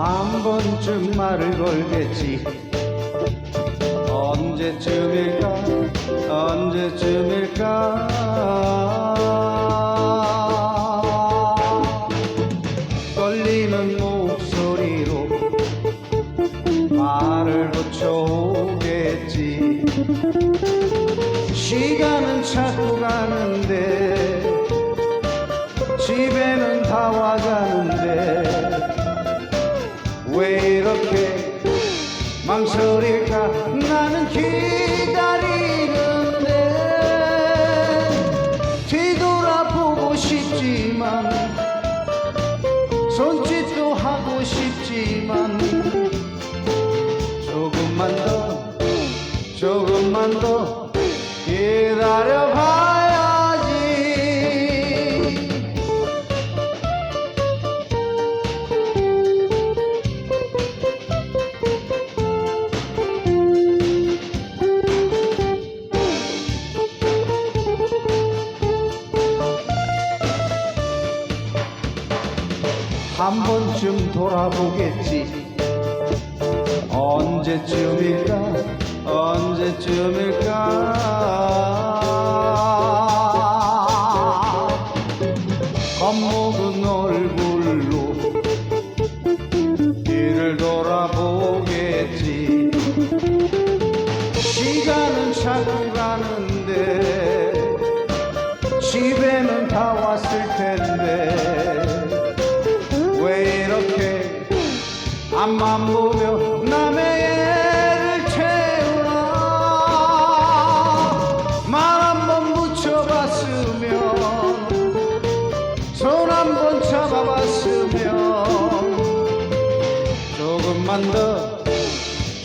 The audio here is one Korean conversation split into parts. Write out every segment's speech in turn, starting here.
한 번쯤 말을 걸겠지. 언제쯤일까? 언제쯤일까? 떨리는 목소리로 말을 고쳐오겠지. 시간은 자꾸 가는데 집에는 다 와가는 망설일까? 나는 기다리는데 뒤돌아보고 싶지만 손짓도 하고 싶지만 조금만 더 조금만 더 기다려 한 번쯤 돌아보겠지. 언제쯤일까? 언제쯤일까? 겁먹은 얼굴로 뒤를 돌아보겠지. 시간은 자꾸 가는데 집에는 다 왔을 텐데 앞만 보며 남의 애를 채우나 말 한번 붙여봤으면 손 한 번 잡아봤으면 조금만 더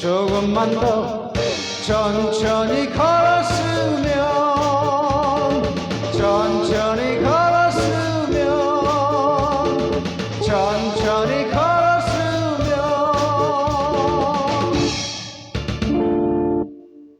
조금만 더 천천히 걸었